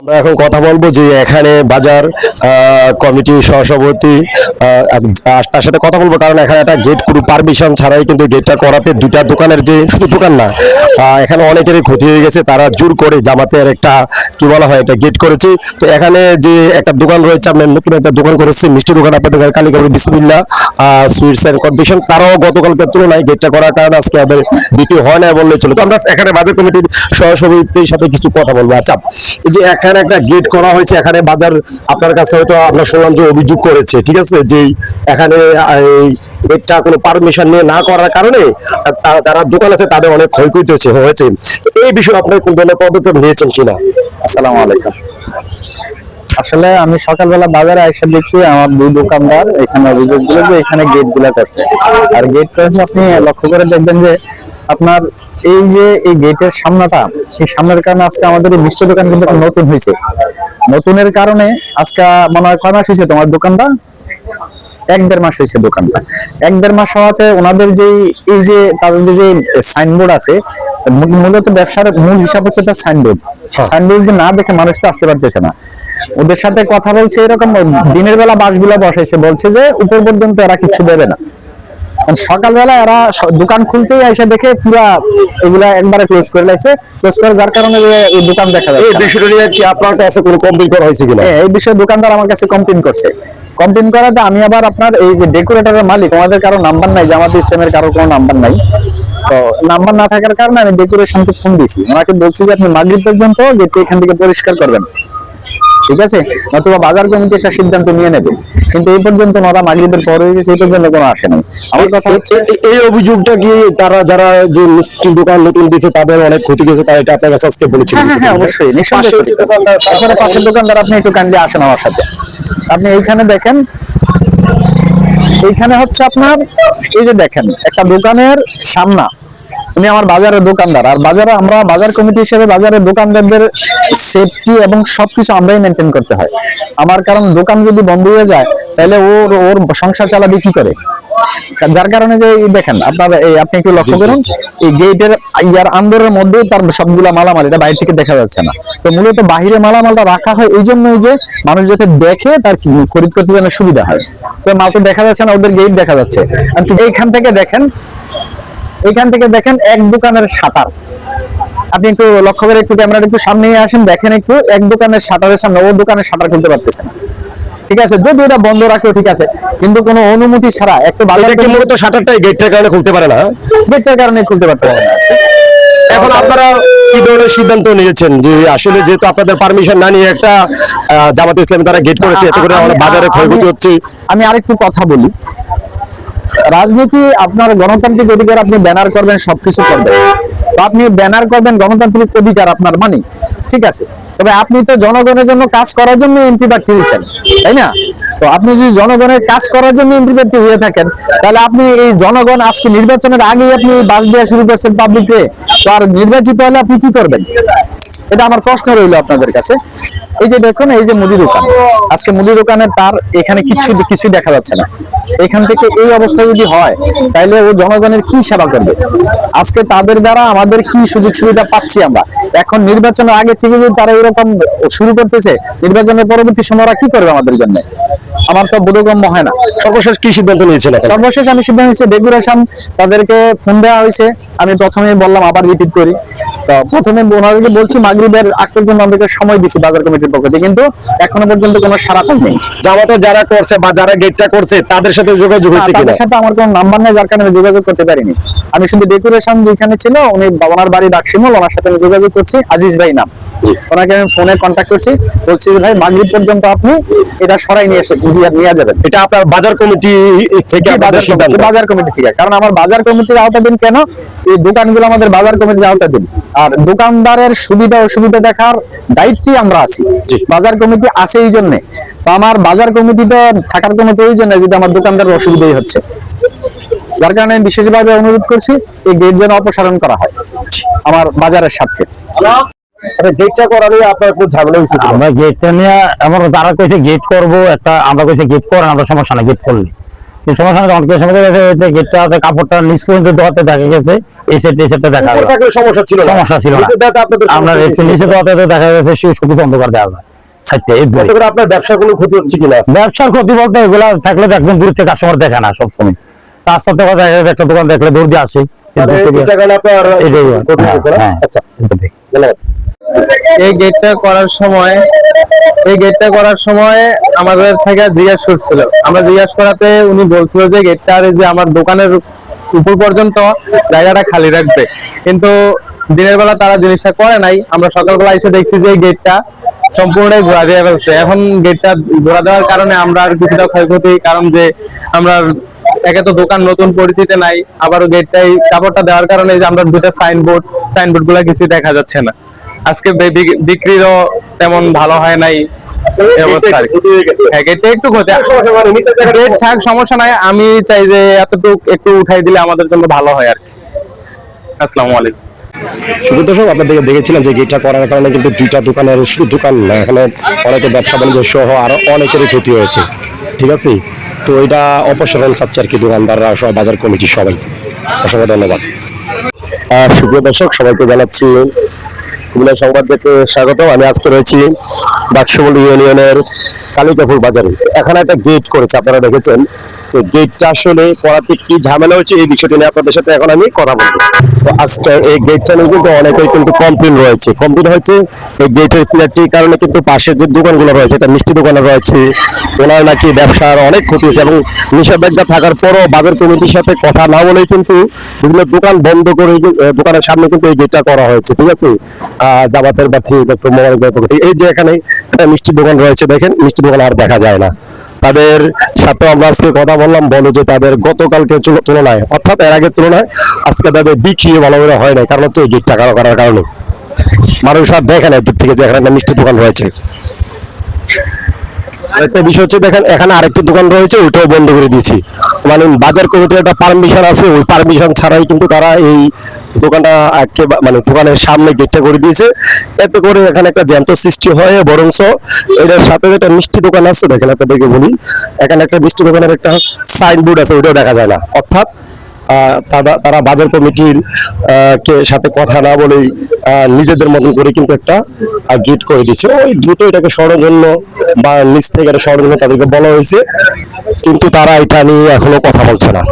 আমরা এখন কথা বলব যে এখানে বাজার আহ, কমিটি সহসভাপতি তার সাথে কথা বলব কারণ এখানে একটা গেট কোনো পারমিশন ছাড়াই কিন্তু গেটটা করাতে দুটা দোকানের যে শুধু দোকান না এখানে অনেকেরই ক্ষতি হয়ে গেছে। তারা জোর করে জামাতের একটা কি বলা হয় একটা গেট করেছে। তো এখানে যে একটা দোকান রয়েছে আপনার নতুন একটা দোকান করেছে মিষ্টি দোকান আপনার আপনাদের কালীগড় বিসমিল্লা সুইটস অ্যান্ড কনফেকশন তারাও গতকালকের তুলনায় গেটটা করার কারণে আজকে আমাদের বিক্রি হয় না বললে চলে। তো আমরা এখানে বাজার কমিটির সহসভাপতির সাথে কিছু কথা বলব। আচ্ছা এই যে এখানে একটা গেট করা হয়েছে এখানে বাজার আপনার কাছে হয়তো আপনার শুনলাম যে অভিযোগ করেছে ঠিক আছে? যে এখানে গেটটা কোনো পারমিশন নিয়ে না করার কারণে যারা দোকান আছে তাদের অনেক ক্ষয়ক্ষতি হয়েছে হয়েছে। এই বিষয়ে আপনি কোন ধরনের পদক্ষেপ নিয়েছেন কিনা? আসসালামু আলাইকুম। আসলে আমি সকালবেলা বাজারে এসে দেখি আমার দুই দোকানদার এখানে অভিযোগ দিল যে এখানে গেটগুলা করছে আর গেট করেছে আপনি লক্ষ্য করে দেখবেন যে আপনার এই যে এই গেটের সামনাটা সেই সামনের কারণে আজকে আমাদের এই মিষ্টি দোকান কিন্তু নতুন হয়েছে। নতুনের কারণে আজকে মনে হয় কয় মাস হয়েছে তোমার দোকানটা? এক দেড় মাস হয়েছে দোকানটা। এক দেড় মাস হওয়াতে ওনাদের যে এই যে তাদের যে সাইনবোর্ড আছে মূলত ব্যবসার মূল হিসাব হচ্ছে তার সাইনবোর্ড সাইনবোর্ড না দেখে মানুষ তো আসতে পারতেছে না। ওদের সাথে কথা বলছে এরকম দিনের বেলা বাসগুলা বসাইছে বলছে যে উপর পর্যন্ত এরা কিছু দেবে না। সকালবেলা এরা দোকান খুলতেই এসে দেখে পুরা এগুলা একবারে ক্লোজ করে লাইছে ক্লোজ করে যার কারণে এই দোকান দেখা যায় এই বিষয়টা নিয়ে কি আপনার কাছে কোনো কমপ্লেন করা হয়েছে কিনা? হ্যাঁ, এই বিষয়ে দোকানদার আমার কাছে কমপ্লেন করছে। কমপ্লেন করাতে আমি আবার আপনার এই যে ডেকোরেটরের মালিক আমাদের কারও নাম্বার নাই জামাত ইসলামের কারও কোনো নাম্বার নাই। তো নাম্বার না থাকার কারণে আমি ডেকোরেশনকে ফোন দিয়েছি। ওনাকে বলছি যে আপনি মাগরিব পর্যন্ত গেটটি এখান থেকে পরিষ্কার করবেন। ঠিক আছে? নতুবা বাজার কমিটি একটা সিদ্ধান্ত নিয়ে নেবে। কিন্তু এই পর্যন্ত ওরা মাগরিবের পর হয়ে গেছে এই পর্যন্ত কোনো আসে নাই। আমার কথা হচ্ছে এই অভিযোগটা কি তারা যারা যে মিষ্টি দোকান নতুন দিয়েছে তাদের অনেক ক্ষতি গেছে তারা এটা আপনার কাছে আজকে বলেছিলেন হ্যাঁ, হ্যাঁ, হ্যাঁ, অবশ্যই নিঃসন্দেহে। তারপরে পাশের দোকানদার আপনি একটু কাইন্ডলি আসেন আমার সাথে। আপনি এইখানে দেখেন এইখানে হচ্ছে আপনার এই যে দেখেন একটা দোকানের সামনা উনি আমার বাজারের দোকানদার। আর বাজারে আমরা বাজার কমিটি হিসেবে বাজারের দোকানদারদের সেফটি এবং সবকিছু আমরাই মেনটেন করতে হয়। আমার কারণ দোকান যদি বন্ধ হয়ে যায় তাহলে ওর ওর সংসার চালাবে কি করে? যার কারণে যে দেখেন আপনার এই আপনি একটু লক্ষ্য করুন এই গেটের ইয়ার আন্দরের মধ্যেই তার সবগুলা মালামাল এটা বাইরে থেকে দেখা যাচ্ছে না। তো মূলত বাহিরে মালামালটা রাখা হয় এই জন্যই যে মানুষ যাতে দেখে তার খরিদ করতে যেন সুবিধা হয়। তো মাল তো দেখা যাচ্ছে না ওদের গেট দেখা যাচ্ছে। আর এইখান থেকে দেখেন এইখান থেকে দেখেন এক দোকানের শাটার। আপনি একটু লক্ষ্য করে একটু ক্যামেরার একটু সামনে আসেন দেখেন একটু এক দোকানের শাটারের সামনে ও দোকানের শাটার খুলতে পারতেছে না। ঠিক আছে? যদি এটা বন্ধ রাখেও ঠিক আছে কিন্তু কোনো অনুমতি ছাড়া একটা কি মূলত শাটারটাই গেটটার কারণে খুলতে পারে না? গেটের কারণে খুলতে পারতেছে না। এখন আপনারা কি ধরনের সিদ্ধান্ত নিয়েছেন যে আসলে যেহেতু আপনাদের পারমিশন না নিয়ে একটা জামাত ইসলামী তারা গেট করেছে এতে করে বাজারে ক্ষয়ক্ষতি হচ্ছে? আমি আরেকটু কথা বলি। রাজনীতি, আপনার গণতান্ত্রিক অধিকার আপনি ব্যানার করবেন, সবকিছু করবেন। আপনি ব্যানার করবেন, গণতান্ত্রিক অধিকার আপনার মানি ঠিক আছে? তবে আপনি তো জনগণের জন্য কাজ করার জন্য এমপি প্রার্থী হয়েছেন, তাই না? তো আপনি যদি জনগণের কাজ করার জন্য এমপি প্রার্থী হয়ে থাকেন, তাহলে আপনি এই জনগণ আজকে নির্বাচনের আগেই আপনি বাস দেওয়া শুরু করছেন পাবলিককে তো আর নির্বাচিত হলে আপনি কি করবেন? এটা আমার প্রশ্ন রইল আপনাদের কাছে। এই যে দেখুন এই যে মুদি দোকান। আজকে মুদি দোকানের তার এখানে কিছু কিছু দেখা যাচ্ছে না। এখান থেকে এই অবস্থা যদি হয় তাহলে ও জনগণের কি সেবা করবে? আজকে তাদের দ্বারা আমাদের কি সুযোগ সুবিধা পাচ্ছি আমরা? এখন নির্বাচনের আগে থেকে যদি তারা এরকম শুরু করতেছে? নির্বাচনের পরবর্তী সময় ওরা কি করবে আমাদের জন্য? আমার তো বোধগম্য হয় না। সর্বশেষ কি সিদ্ধান্ত এখন? সর্বশেষ আমি সিদ্ধান্ত হচ্ছে ডেকোরেশন তাদেরকে ফোন দেওয়া হয়েছে। আমি প্রথমে বললাম আবার রিপিট করি। তো প্রথমে ওনাদেরকে বলছি মাগরিবের আগ পর্যন্ত আমাদেরকে সময় বাজার কমিটির পক্ষ থেকে কিন্তু এখনও পর্যন্ত কোনো সারা পাই নেই জামাতে যারা করছে বা যারা গেটটা করছে তাদের সাথে যোগাযোগ হয়েছে কিনা? তাদের সাথে আমার কোনো নাম্বার নেই যার কারণে আমি যোগাযোগ করতে পারিনি। আমি শুধু ডেকোরেশন যেখানে ছিল উনি বাবার বাড়ি ডাকসিমল ওনার সাথে আমি যোগাযোগ করছি আজিজ ভাই নাম। ওনাকে আমি ফোনে কন্ট্যাক্ট করছি বলছি যে ভাই মাগরিব পর্যন্ত আপনি এটা সরাই নিয়ে এসে বুঝিয়ে নিয়ে যাবেন। এটা আপনার বাজার কমিটি থেকে বাজার বাজার কমিটি থেকে। কারণ আমার বাজার কমিটির আওতাধীন কেন? এই দোকানগুলো আমাদের বাজার কমিটির আওতাধীন আর দোকানদারের সুবিধা অসুবিধা দেখার দায়িত্বে আমরা আছি। জি। বাজার কমিটি আছে এই জন্য। তো আমার বাজার কমিটিতে থাকার কোনো প্রয়োজন নেই যদি আমার দোকানদারের অসুবিধাই হচ্ছে। যার কারণে আমি বিশেষভাবে অনুরোধ করছি এই গেট যেন অপসারণ করা হয়। আমার বাজারের স্বার্থে। আচ্ছা গেটটা করালে আপনার খুব ঝামেলা হয়েছে আমরা গেটটা নিয়ে আমার তারা কইছে গেট করব একটা আমরা কইছে গেট করেন আমরা সমস্যা না গেট করলে। সমস্যা নেই, অনেকের সময় দেখা গেছে গেটটা কাপড়টা নিচ পর্যন্ত দেওয়াতে দেখা গেছে এই সেট এই সেটটা দেখা উপরে গেল। থাকলে সমস্যা ছিল সমস্যা ছিল না। নিচে দেওয়াতে আপনাদের আপনার সমস্যা একটু হয়েছিল। নিচে দেওয়াতে দেখা গেছে সবুজ অন্ধকার দেওয়া যায় সাইডটা এই ধরে এতে করে আপনার ব্যবসার কোনো ক্ষতি হচ্ছে কিনা? ব্যবসার ক্ষতি বলতে এগুলা থাকলে একদম দূর থেকে কাস্টমার দেখে না সবসময়। রাস্তা থেকে দেখা যাচ্ছে একটা দোকান দেখলে দৌড় দিয়ে আসে। মানে হ্যাঁ? হ্যাঁ। আচ্ছা। ধন্যবাদ। এই গেটটা করার সময়, এই গেটটা করার সময় আমাদের থেকে জিজ্ঞাসা করছিল। আমরা জিজ্ঞাসা করাতে উনি বলছিল যে গেটটা আর যে আমার দোকানের উপর পর্যন্ত জায়গাটা খালি রাখবে। কিন্তু দিনের বেলা তারা জিনিসটা করে নাই। আমরা সকালবেলা এসে দেখছি যে গেটটা সম্পূর্ণই ঘোরা দিয়ে ফেলছে। এখন গেটটা ঘোরা দেওয়ার কারণে আমরা আর কিছুটা ক্ষয়ক্ষতি, কারণ যে আমরা একে তো দোকান নতুন পরিচিতি নাই, আবারও গেটটাই কাপড়টা দেওয়ার কারণে যে আমরা দুটা সাইনবোর্ড সাইনবোর্ডগুলা কিছু দেখা যাচ্ছে না। আজকে বে- বিক- বিক্রিরও তেমন ভালো হয় নাই হয়ে সমস্যা নাই। আমি চাই যে এতটুকু একটু উঠাই দিলে আমাদের জন্য ভালো হয় আর কি। আসসালামু আলাইকুম। শুধু দর্শক আপনাদেরকে দেখেছিলাম যে গেটটা করার কারণে কিন্তু দুইটা দোকানের শুধু দোকান না এখানে অনেকে ব্যবসা বাণিজ্য সহ আরও অনেকেরই ক্ষতি হয়েছে। ঠিক আছে? তো এটা অপসারণ চাচ্ছে আর কি দোকানদাররা সব বাজার কমিটি সবাই। অসংখ্য ধন্যবাদ। আর সুপ্রিয় দর্শক সবাইকে জানাচ্ছি কুমিল্লা সংবাদ থেকে স্বাগত আমি আজকে রয়েছি বাক্সমুন্ডি ইউনিয়নের কালিকাপুর বাজারে। এখানে একটা গেট করেছে, আপনারা দেখেছেন। যে গেটটা আসলে কি ঝামেলা এই বিষয়টা নিয়ে আপনাদের সাথে এখন আমি কথা বলব। তো আজকে এই গেটটা নিয়ে কিন্তু অনেকেই কিন্তু কমপ্লেন রয়েছে। কমপ্লেন হয়েছে এই গেটের কারণে কিন্তু পাশের যে দোকানগুলো রয়েছে, এটা মিষ্টি দোকানে রয়েছে। ওনার নাকি ব্যবসার অনেক ক্ষতি হয়েছে এবং নিষেধাজ্ঞা থাকার পরও বাজার কমিটির সাথে কথা না বলেই কিন্তু বিভিন্ন দোকান বন্ধ করে দোকানের সামনে কিন্তু এই গেটটা করা হয়েছে। ঠিক আছে? জামাতের প্রার্থী ডক্টর ভাই এই যে এখানে একটা মিষ্টি দোকান রয়েছে, দেখেন, মিষ্টি দোকান আর দেখা যায় না। তাদের সাথে আমরা আজকে কথা বললাম, বলে যে তাদের গতকালকে তুল- তুলনায়, অর্থাৎ এর আগের তুলনায় আজকে তাদের বিক্রি ভালো করে হয় নাই, কারণ হচ্ছে এই গিটটা কারও করার কারণে। মানুষ আর দেখে না দূর থেকে যে এখানে মিষ্টি দোকান রয়েছে। একটা বিষয় হচ্ছে দেখেন, এখানে আরেকটি দোকান রয়েছে, ওইটাও বন্ধ করে দিয়েছি। মানে বাজার কমিটির একটা পারমিশন আছে, ওই পারমিশন ছাড়াই কিন্তু তারা এই দোকানটা মানে দোকানের সামনে গেটটা করে দিয়েছে। এতে করে এখানে একটা জ্যান্ত সৃষ্টি হয় বরংস এটার সাথে যেটা মিষ্টি দোকান আছে, দেখেন আপনাদেরকে বলি। এখানে একটা মিষ্টি দোকানের একটা সাইনবোর্ড আছে, ওইটাও দেখা যায় না। অর্থাৎ তারা তারা বাজার কমিটির কে সাথে কথা না বলেই নিজেদের মতন করে কিন্তু একটা গেট করে দিচ্ছে। ওই দ্রুত এটাকে সরজন্য বা নিচ থেকে এটা সরজন্য তাদেরকে বলা হয়েছে, কিন্তু তারা এটা নিয়ে এখনও কথা বলছে না।